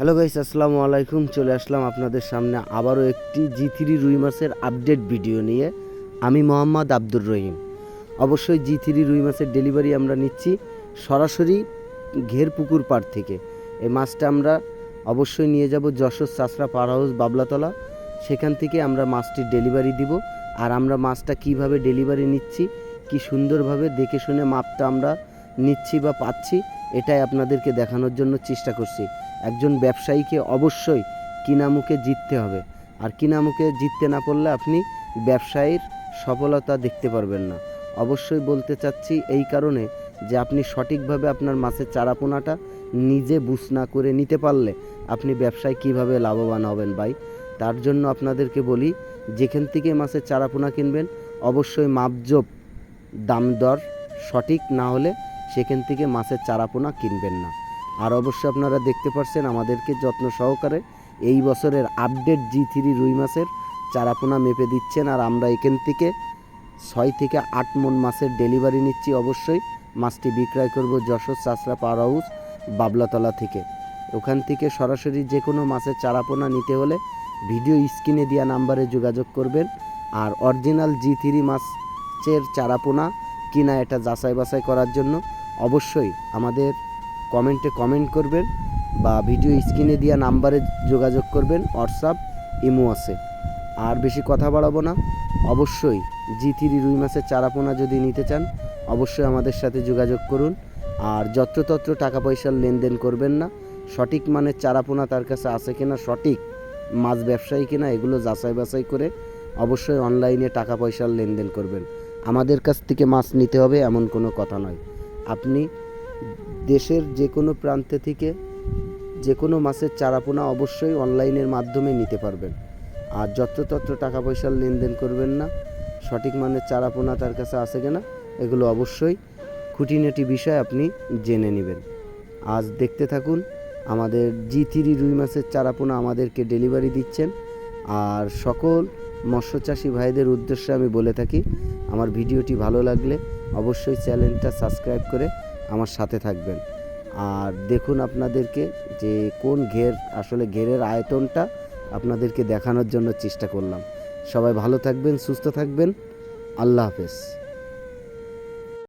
Hello guys আসসালামু আলাইকুম চলে আসলাম আপনাদের সামনে আবারও একটি জি থ্রি রুই মাছের আপডেট ভিডিও নিয়ে। আমি মোহাম্মদ আব্দুর রহিম। অবশ্যই জি থ্রি রুই মাছের ডেলিভারি আমরা নিচ্ছি সরাসরি ঘের পুকুর পাড় থেকে। এই মাছটা আমরা অবশ্যই নিয়ে যাব যশোর চাষরা পার হাউস, বাবলাতলা। সেখান থেকে আমরা মাছটির ডেলিভারি দিব। আর আমরা মাছটা কীভাবে ডেলিভারি নিচ্ছি, কি সুন্দরভাবে দেখে শুনে মাপটা আমরা নিচ্ছি বা পাচ্ছি, এটাই আপনাদেরকে দেখানোর জন্য চেষ্টা করছি। একজন ব্যবসায়ীকে অবশ্যই কিনামুখে জিততে হবে। আর কিনামুখে জিততে না পারলে আপনি ব্যবসায়ীর সফলতা দেখতে পারবেন না। অবশ্যই বলতে চাচ্ছি এই কারণে যে আপনি সঠিকভাবে আপনার মাছের চারাপোনাটা নিজে বুঝ না করে নিতে পারলে আপনি ব্যবসায় কীভাবে লাভবান হবেন ভাই? তার জন্য আপনাদেরকে বলি, যেখান থেকে মাছের চারাপোনা কিনবেন, অবশ্যই মাপজোপ দাম দর সঠিক না হলে সেখান থেকে মাছের চারাপোনা কিনবেন না। আর অবশ্যই আপনারা দেখতে পাচ্ছেন আমাদেরকে যত্ন সহকারে এই বছরের আপডেট জি থ্রি রুই মাছের চারাপোনা মেপে দিচ্ছেন আর আমরা এখান থেকে ছয় থেকে আট মন মাছের ডেলিভারি নিচ্ছি। অবশ্যই মাছটি বিক্রয় করব যশোর চাষরা পাওয়ার হাউস, বাবলাতলা থেকে। ওখান থেকে সরাসরি যে কোনো মাছের চারাপোনা নিতে হলে ভিডিও স্ক্রিনে দেওয়া নাম্বারে যোগাযোগ করবেন আর অরিজিনাল জি থ্রি মাছের চারাপোনা কিনা এটা যাচাই বাছাই করার জন্য অবশ্যই আমাদের কমেন্টে কমেন্ট করবেন বা ভিডিও স্ক্রিনে দেওয়া নাম্বারে যোগাযোগ করবেন, হোয়াটসঅ্যাপ, ইমো আছে। আর বেশি কথা বাড়াবো না। অবশ্যই জি থ্রি রুই মাছের চারাপোনা যদি নিতে চান, অবশ্যই আমাদের সাথে যোগাযোগ করুন। আর যত্রতত্র টাকা পয়সার লেনদেন করবেন না। সঠিক মানের চারাপোনা তার কাছে আছে কিনা, সঠিক মাছ ব্যবসায়ী কিনা, এগুলো যাচাই বাছাই করে অবশ্যই অনলাইনে টাকা পয়সার লেনদেন করবেন। আমাদের কাছ থেকে মাছ নিতে হবে এমন কোনো কথা নয়। আপনি দেশের যে কোনো প্রান্তে থেকে যে কোনো মাছের চারাপোনা অবশ্যই অনলাইনের মাধ্যমে নিতে পারবেন। আর যত্রতত্র টাকা পয়সার লেনদেন করবেন না। সঠিক মানের চারাপোনা তার কাছে আছে কিনা এগুলো অবশ্যই খুঁটিনাটি বিষয় আপনি জেনে নেবেন। আজ দেখতে থাকুন, আমাদের জি থ্রি রুই মাছের চারাপোনা আমাদেরকে ডেলিভারি দিচ্ছেন। আর সকল মৎস্যচাষী ভাইদের উদ্দেশ্যে আমি বলে থাকি, আমার ভিডিওটি ভালো লাগলে অবশ্যই চ্যানেলটা সাবস্ক্রাইব করে আমার সাথে থাকবেন। আর দেখুন আপনাদেরকে যে কোন ঘের, আসলে ঘেরের আয়তনটা আপনাদেরকে দেখানোর জন্য চেষ্টা করলাম। সবাই ভালো থাকবেন, সুস্থ থাকবেন। আল্লাহ হাফেজ।